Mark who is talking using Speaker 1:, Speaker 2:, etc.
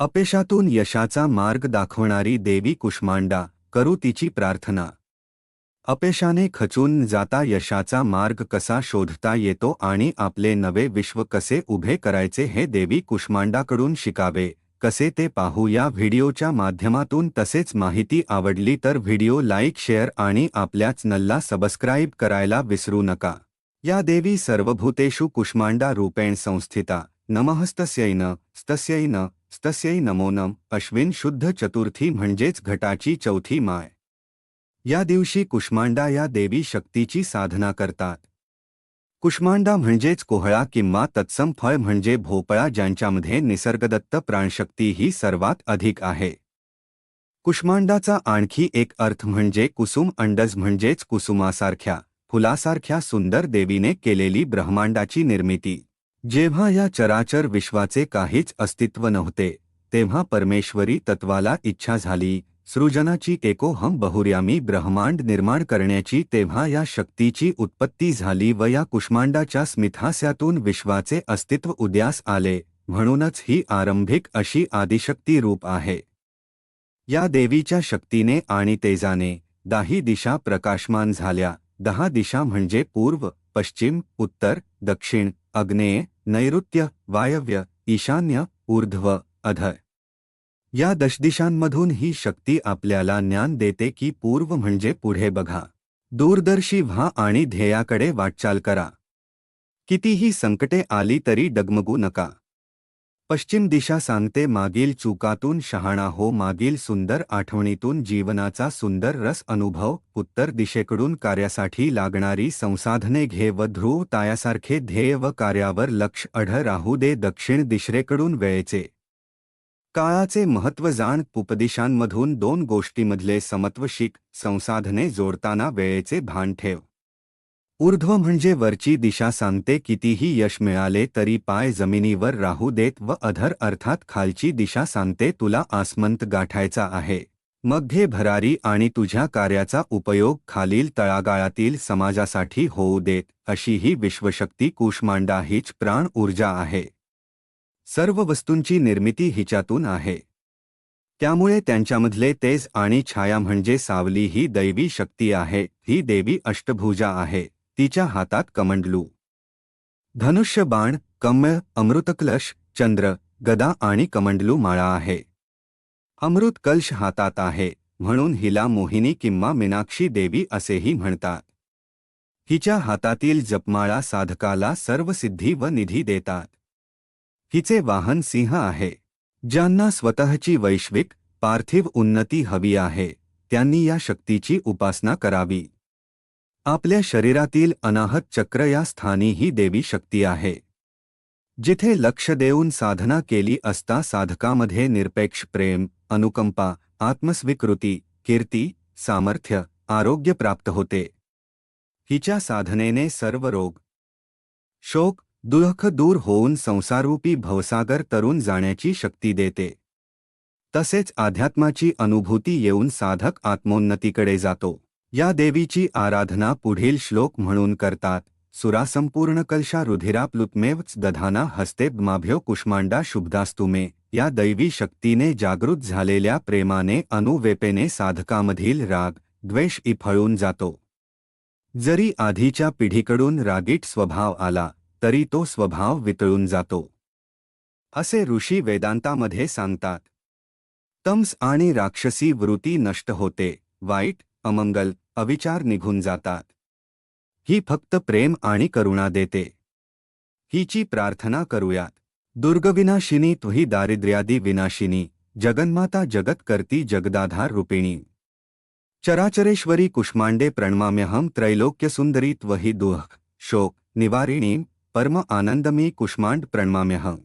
Speaker 1: अपयशातून यशाचा मार्ग दाखवणारी देवी कुष्मांडा करू तिची प्रार्थना. अपयशाने खचून जाता यशाचा मार्ग कसा शोधता येतो आणि आपले नवे विश्व कसे उभे करायचे हे देवी कुष्मांडाकडून शिकावे कसे ते पाहू या व्हिडिओच्या माध्यमातून तसेच माहिती आवडली तर व्हिडिओ लाईक शेअर आणि आपल्या चॅनलला सबस्क्राईब करायला विसरू नका. या देवी सर्वभूतेषु कुष्मांडा रूपेण संस्थिता. नमहस्तस्यै न स्तस्यै नमोनम नमो अश्विन शुद्ध चतुर्थी म्हणजेच घटाची चौथी माय. या दिवशी कुष्मांडा या देवी शक्तीची साधना करतात. कुष्मांडा म्हणजेच कोहळा किंवा तत्सम फळ म्हणजे भोपळा ज्यांच्यामध्ये निसर्गदत्त प्राणशक्ती ही सर्वात अधिक आहे. कुष्मांडाचा आणखी एक अर्थ म्हणजे कुसुम अंडज म्हणजेच कुसुमासारख्या फुलासारख्या सुंदर देवीने केलेली ब्रह्मांडाची निर्मिती. जेव्हा या चराचर विश्वाचे काहीच अस्तित्व नव्हते तेव्हा परमेश्वरी तत्वाला इच्छा झाली सृजनाची एकोहम बहुर्यामी ब्रह्मांड निर्माण करण्याची तेव्हा या शक्तीची उत्पत्ती झाली व या कुष्मांडाच्या स्मिथास्यातून विश्वाचे अस्तित्व उद्यास आले म्हणूनच ही आरंभिक अशी आदिशक्ती रूप आहे. या देवीच्या शक्तीने आणि तेजाने दाही दिशा प्रकाशमान झाल्या दहा दिशा म्हणजे पूर्व पश्चिम उत्तर दक्षिण अग्नेय नैऋत्य वायव्य ईशान्य ऊर्ध्व अध या दशदिशांमधून ही शक्ती आपल्याला ज्ञान देते की पूर्व म्हणजे पुढे बघा दूरदर्शी व्हा आणि ध्येयाकडे वाटचाल करा कितीही संकटे आली तरी डगमगू नका पश्चिम दिशा सांगते मागील चुकातून शहाणा हो मागील सुंदर आठवणीतून जीवनाचा सुंदर रस अनुभव उत्तर दिशेकडून कार्यासाठी लागणारी संसाधने घे व ध्रुव तायासारखे ध्येय व कार्यावर लक्ष अढ राहू दे दक्षिण दिशेकडून वेळेचे. काळाचे महत्त्व जाण उपदिशांमधून दोन गोष्टीमधले समत्व शिक संसाधने जोडताना वेळेचे भान ठेव. ऊर्ध्व म्हणजे वरची दिशा सांगते कितीही यश मिळाले तरी पाय जमिनीवर राहू देत व अधर अर्थात खालची दिशा सांगते तुला आसमंत गाठायचा आहे. मध्ये भरारी आणि तुझ्या कार्याचा उपयोग खालील तळागाळातील समाजासाठी होऊ देत अशी ही विश्वशक्ती कुष्मांडा हीच प्राण ऊर्जा आहे. सर्व वस्तूंची निर्मिती हिच्यातून आहे. त्यामुळे त्यांच्यामधले तेज आणि छाया म्हणजे सावली ही दैवी शक्ती आहे ही देवी अष्टभुजा आहे. तिच्या हातात कमंडलू. धनुष्य बाण कम्य अमृतकलश चंद्र गदा आणि कमंडलू माळा आहे. अमृत कलश हातात आहे म्हणून हिला मोहिनी किंवा मीनाक्षी देवी असेही म्हणतात. हिच्या हातातील जपमाळा साधकाला सर्व सिद्धी व निधी देतात. हिचे वाहन सिंह आहे. ज्यांना स्वतःची वैश्विक पार्थिव उन्नती हवी आहे त्यांनी या शक्तीची उपासना करावी. आपल्या शरीरातील अनाहत चक्र या स्थानी ही देवी शक्ती आहे. जिथे लक्ष देऊन साधना केली असता साधकामध्ये निरपेक्ष प्रेम अनुकंपा आत्मस्वीकृती कीर्ती सामर्थ्य आरोग्य प्राप्त होते. हिच्या साधनेने सर्व रोग शोक दुःख दूर होऊन संसारूपी भवसागर तरुण जाण्याची शक्ती देते. तसेच अध्यात्माची अनुभूती येऊन साधक आत्मोन्नतीकडे जातो. या देवीची आराधना पुढील श्लोक म्हणून करतात. सुरा संपूर्ण कलशा रुधिराप्लुत्मेवच दधाना हस्ते माभ्यो कुष्मांडा शुभदास्तुमे या दैवी शक्तीने जागृत झालेल्या प्रेमाने अनुवेपेने साधकामधील राग द्वेष इफळून जातो. जरी आधीच्या पिढीकडून रागीट स्वभाव आला तरी तो स्वभाव वितळून जातो. असे ऋषी वेदांतामध्ये सांगतात. तम्स आणि राक्षसी वृत्ती नष्ट होते. वाईट अमंगल अविचार निघून जातात. ही फक्त प्रेम आणि करुणा देते. हिची प्रार्थना करूयात. दुर्गविनाशिनी तुही दारिद्र्यादी विनाशिनी जगन्माता जगत करती जगदाधार रूपिणी. चराचरेश्वरी कुष्मांडे प्रणमाम्यहम त्रैलोक्यसुंदरी त्वही दुःख शोक निवारिणी परम आनंदमी कुष्मांड प्रणमाम्यहम